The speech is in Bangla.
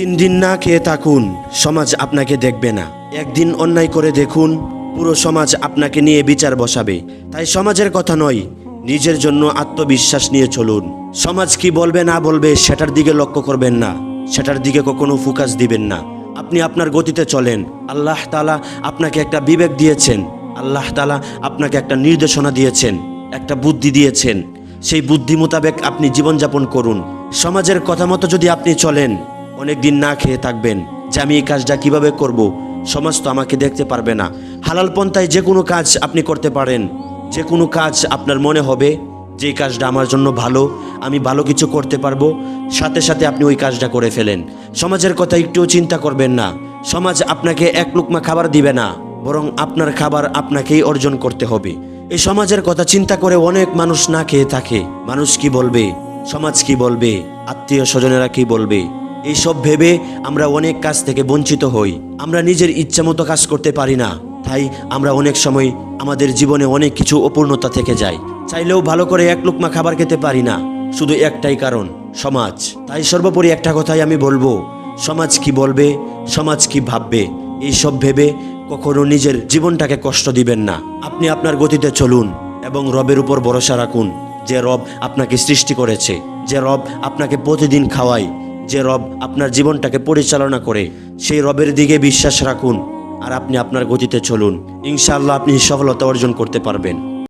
তিন দিন না খেয়ে থাকুন, সমাজ আপনাকে দেখবে না। একদিন অন্যায় করে দেখুন, পুরো সমাজ আপনাকে নিয়ে বিচার বসাবে। তাই সমাজের কথা নয়, নিজের জন্য আত্মবিশ্বাস নিয়ে চলুন। সমাজ কি বলবে না বলবে সেটার দিকে লক্ষ্য করবেন না। সেটার দিকে কখনো ফোকাস দিবেন না। আপনি আপনার গতিতে চলেন। আল্লাহ তালা আপনাকে একটা বিবেক দিয়েছেন। আল্লাহ তালা আপনাকে একটা নির্দেশনা দিয়েছেন, একটা বুদ্ধি দিয়েছেন। সেই বুদ্ধি মোতাবেক আপনি জীবনযাপন করুন। সমাজের কথা মতো যদি আপনি চলেন অনেক দিন না খেয়ে থাকবেন। যে আমি এই কাজটা কীভাবে করব সমাজ তো আমাকে দেখতে পারবে না। হালাল পন্থায় যে কোনো কাজ আপনি করতে পারেন। যে কোনো কাজ আপনার মনে হবে যে কাজটা আমার জন্য ভালো, আমি ভালো কিছু করতে পারব। সাথে সাথে আপনি ওই কাজটা করে ফেলেন। সমাজের কথা একটুও চিন্তা করবেন না। সমাজ আপনাকে এক লুকমা খাবার দিবে না, বরং আপনার খাবার আপনাকেই অর্জন করতে হবে। এই সমাজের কথা চিন্তা করে অনেক মানুষ না খেয়ে থাকে। মানুষ কি বলবে? সমাজ কি বলবে? আত্মীয় স্বজনেরা কি বলবে? এইসব ভেবে আমরা অনেক কাজ থেকে বঞ্চিত হই। আমরা নিজের ইচ্ছা মতো কাজ করতে পারি না। তাই আমরা অনেক সময় আমাদের জীবনে অনেক কিছু অপূর্ণতা থেকে যায় চাইলেও ভালো করে এক লুকমা খাবার খেতে পারি না। শুধু একটাই কারণ, সমাজ। তাই সর্বোপরি একটা কথাই আমি বলব, সমাজ কি বলবে, সমাজ কি ভাববে, এইসব ভেবে কখনো নিজের জীবনটাকে কষ্ট দিবেন না। আপনি আপনার গতিতে চলুন এবং রবের উপর ভরসা রাখুন যে রব আপনাকে সৃষ্টি করেছে, যে রব আপনাকে প্রতিদিন খাওয়ায় যে রব আপনার জীবনটাকে পরিচালনা করে, সেই রবের দিকে বিশ্বাস রাখুন আর আপনি আপনার গতিতে চলুন। ইনশাআল্লাহ আপনি সফলতা অর্জন করতে পারবেন।